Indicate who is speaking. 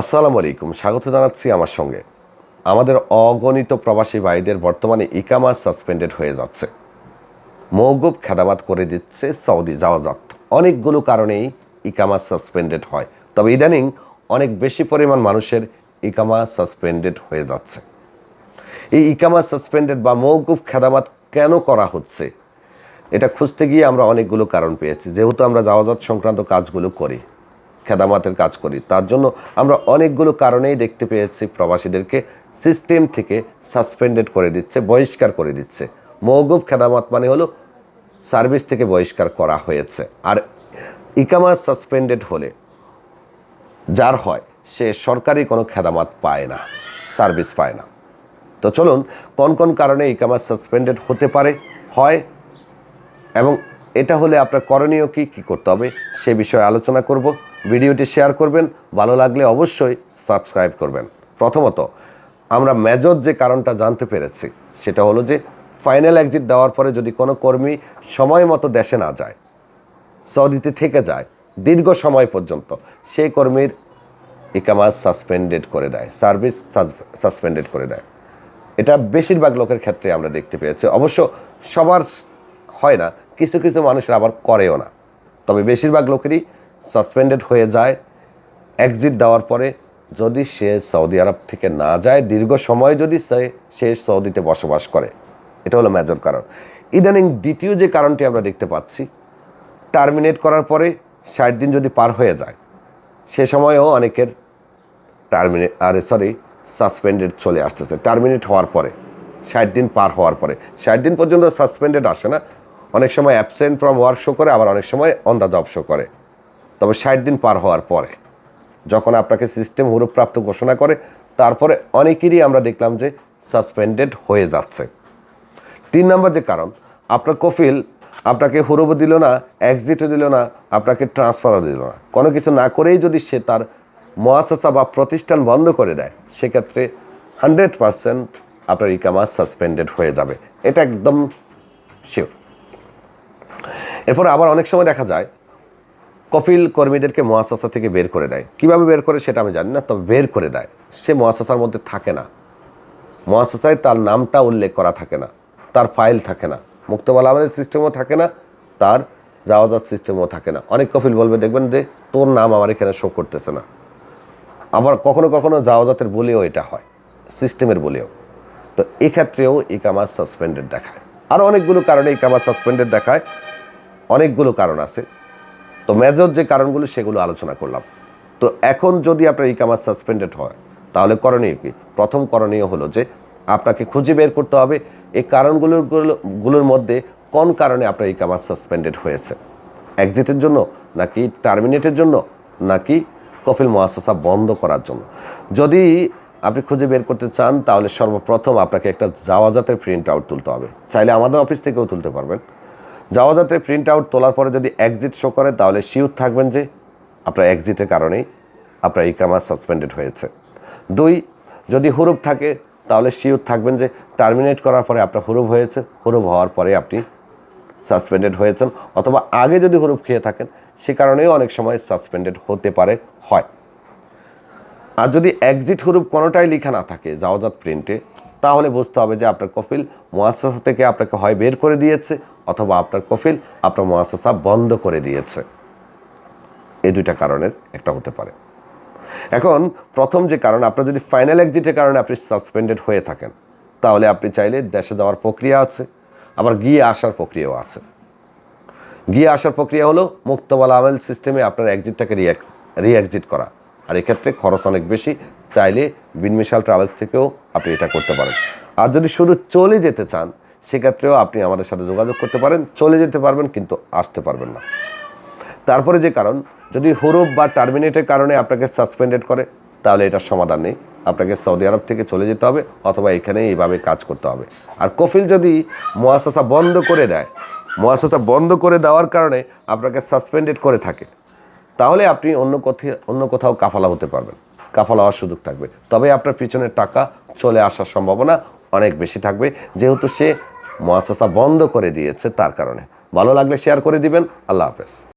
Speaker 1: আসসালামু আলাইকুম, স্বাগত জানাচ্ছি আমার সঙ্গে। আমাদের অগণিত প্রবাসী ভাইদের বর্তমানে ইকামা সাসপেন্ডেড হয়ে যাচ্ছে। মৌগুব খেদামাত করে দিচ্ছে সৌদি যাওয়াজাত অনেকগুলো কারণেই ইকামা সাসপেন্ডেড হয়। তবে ইদানিং অনেক বেশি পরিমাণ মানুষের ইকামা সাসপেন্ডেড হয়ে যাচ্ছে। এই ইকামা সাসপেন্ডেড বা মৌকুফ খেদামাত কেন করা হচ্ছে? এটা খুঁজতে গিয়ে আমরা অনেকগুলো কারণ পেয়েছি। যেহেতু আমরা যাওয়াজাত সংক্রান্ত কাজগুলো করি। খেদামাতের কাজ করি। তার জন্য আমরা অনেকগুলো কারণেই দেখতে পেয়েছি প্রবাসীদেরকে সিস্টেম থেকে সাসপেন্ডেড করে দিচ্ছে, বহিষ্কার করে দিচ্ছে। মৌগুব খেদামাত মানে হলো সার্ভিস থেকে বহিষ্কার করা হয়েছে। আর ইকামা সাসপেন্ডেড হলে যার হয়, সে সরকারি কোনো খেদামাত পায় না, সার্ভিস পায় না। তো চলুন, কোন কোন কারণে ইকামা সাসপেন্ডেড হতে পারে, হয় এবং এটা হলে আপনার করণীয় কি কি করতে হবে সে বিষয়ে আলোচনা করব। ভিডিওটি শেয়ার করবেন, ভালো লাগলে অবশ্যই সাবস্ক্রাইব করবেন। প্রথমত, আমরা মেজর যে কারণটা জানতে পেরেছি, সেটা হলো যে ফাইনাল এক্সিট দেওয়ার পরে যদি কোনো কর্মী সময় মতো দেশে না যায়, সৌদিতে থেকে যায়, দীর্ঘ সময় পর্যন্ত সেই কর্মীর ইকামা সাসপেন্ডেড করে দেয়, সার্ভিস সাসপেন্ডেড করে দেয়। এটা বেশিরভাগ লোকের ক্ষেত্রে আমরা দেখতে পেয়েছি। অবশ্য সবার হয় না কিছু কিছু মানুষের আবার করেও না। তবে বেশিরভাগ লোকেরই সাসপেন্ডেড হয়ে যায় এক্সিট দেওয়ার পরে যদি সে সৌদি আরব থেকে না যায়, দীর্ঘ সময় যদি সে সে সৌদিতে বসবাস করে। এটা হলো মেজর কারণ। ইদানিং দ্বিতীয় যে কারণটি আমরা দেখতে পাচ্ছি টার্মিনেট করার পরে ষাট দিন যদি পার হয়ে যায়, সে সময়ও অনেকের টার্মিনেট আরে সরি সাসপেন্ডেড চলে আসতেছে। টার্মিনেট হওয়ার পরে, ষাট দিন পার হওয়ার পরে। ষাট দিন পর্যন্ত সাসপেন্ডেড আসে না অনেক সময় অ্যাবসেন্ট ফ্রম ওয়ার্ক শো করে, আবার অনেক সময় অন দ্য জব শো করে। তবে ষাট দিন পার হওয়ার পরে, যখন আপনাকে সিস্টেম হুরুপ্রাপ্ত ঘোষণা করে, তারপরে অনেকেরই আমরা দেখলাম যে সাসপেন্ডেড হয়ে যাচ্ছে। তিন নম্বর যে কারণ, আপনার কফিল আপনাকে হুরুবও দিল না এক্সিটও দিল না, আপনাকে ট্রান্সফারও দিল না। কোনো কিছু না করেই যদি সে তার মহাশাসা বা প্রতিষ্ঠান বন্ধ করে দেয়, সেক্ষেত্রে হান্ড্রেড পারসেন্ট আপনার ইকামা সাসপেন্ডেড হয়ে যাবে। এটা একদম শিওর এরপরে আবার অনেক সময় দেখা যায়, কপিল কর্মীদেরকে মহাশাসা থেকে বের করে দেয়। কীভাবে বের করে সেটা আমি জানি না, তবে বের করে দেয়। সে মহাশাসার মধ্যে থাকে না। মহাশাসায় তার নামটা উল্লেখ করা থাকে না, তার ফাইল থাকে না মুক্তমালা আমাদের সিস্টেমও থাকে না, তার যাওয়াজাত সিস্টেমও থাকে না। অনেক কপিল বলবে, দেখবেন যে তোর নাম আমার এখানে শো করতেছে না। আবার কখনো কখনো যাওয়াজাতের বলেও এটা হয়, সিস্টেমের বলেও। তো এক্ষেত্রেও ইকামার সাসপেন্ডেড দেখায়। আরও অনেকগুলো কারণে ইকামার সাসপেন্ডেড দেখায়। অনেকগুলো কারণ আছে। তো মেজর যে কারণগুলো সেগুলো আলোচনা করলাম। তো এখন যদি আপনার ই ইকামার সাসপেন্ডেড হয়, তাহলে করণীয় কি? প্রথম করণীয় হলো যে আপনাকে খুঁজে বের করতে হবে এই কারণগুলোর গুলোর মধ্যে কোন কারণে আপনার ই ইকামার সাসপেন্ডেড হয়েছে এক্সিটের জন্য নাকি টার্মিনেটের জন্য নাকি কপিল মহাশাসা বন্ধ করার জন্য? যদি আপনি খুঁজে বের করতে চান, তাহলে সর্বপ্রথম আপনাকে একটা যাওয়াজাতের প্রিন্ট আউট তুলতে হবে। চাইলে আমাদের অফিস থেকেও তুলতে পারবেন। যাওয়াজাতের প্রিন্ট আউট তোলার পরে যদি এক্সিট শো করে, তাহলে শিওর থাকবেন যে আপনার এক্সিটের কারণেই আপনার ই কামার সাসপেন্ডেড হয়েছে। দুই, যদি হুরুপ থাকে, তাহলে শিওর থাকবেন যে টার্মিনেট করার পরে আপনার হুরুপ হয়েছে, হুরুপ হওয়ার পরে আপনি সাসপেন্ডেড হয়েছেন। অথবা আগে যদি হুরুপ খেয়ে থাকেন, সে কারণেও অনেক সময় সাসপেন্ডেড হতে পারে, হয়। আর যদি এক্সিট হুরুপ কোনোটাই লেখা না থাকে যাওয়াজাত প্রিন্টে তাহলে বুঝতে হবে যে আপনার কফিল মহাশাসা থেকে আপনাকে হয় বের করে দিয়েছে অথবা আপনার কফিল আপনার মহাশাসা বন্ধ করে দিয়েছে। এই দুইটা কারণের একটা হতে পারে। এখন প্রথম যে কারণ, আপনার যদি ফাইনাল এক্সিটের কারণে আপনি সাসপেন্ডেড হয়ে থাকেন, তাহলে আপনি চাইলে দেশে যাওয়ার প্রক্রিয়া আছে, আবার গিয়ে আসার প্রক্রিয়াও আছে। গিয়ে আসার প্রক্রিয়া হলো মুক্তবাল আমেল সিস্টেমে আপনার এক্সিটটাকে রি এক্সিট করা। আর এক্ষেত্রে খরচ অনেক বেশি চাইলে বিনমিশাল ট্রাভেলস থেকেও আপনি এটা করতে পারেন। আর যদি শুধু চলে যেতে চান, সেক্ষেত্রেও আপনি আমাদের সাথে যোগাযোগ করতে পারেন। চলে যেতে পারবেন, কিন্তু আসতে পারবেন না। তারপরে যে কারণ, যদি হুরুপ বা টার্মিনেটের কারণে আপনাকে সাসপেন্ডেড করে, তাহলে এটার সমাধান নেই। আপনাকে সৌদি আরব থেকে চলে যেতে হবে, অথবা এখানে এইভাবে কাজ করতে হবে। আর কফিল যদি মহাশাসা বন্ধ করে দেয় মহাশাসা বন্ধ করে দেওয়ার কারণে আপনাকে সাসপেন্ডেড করে থাকে, তাহলে আপনি অন্য কোথাও অন্য কোথাও কাফালা হতে পারবেন। কাফালা হওয়ার সুযোগ থাকবে। তবে আপনার পিছনের টাকা চলে আসার সম্ভাবনা অনেক বেশি থাকবে। যেহেতু সে মহাশাসা বন্ধ করে দিয়েছে তার কারণে। ভালো লাগলে শেয়ার করে দিবেন। আল্লাহ হাফেজ।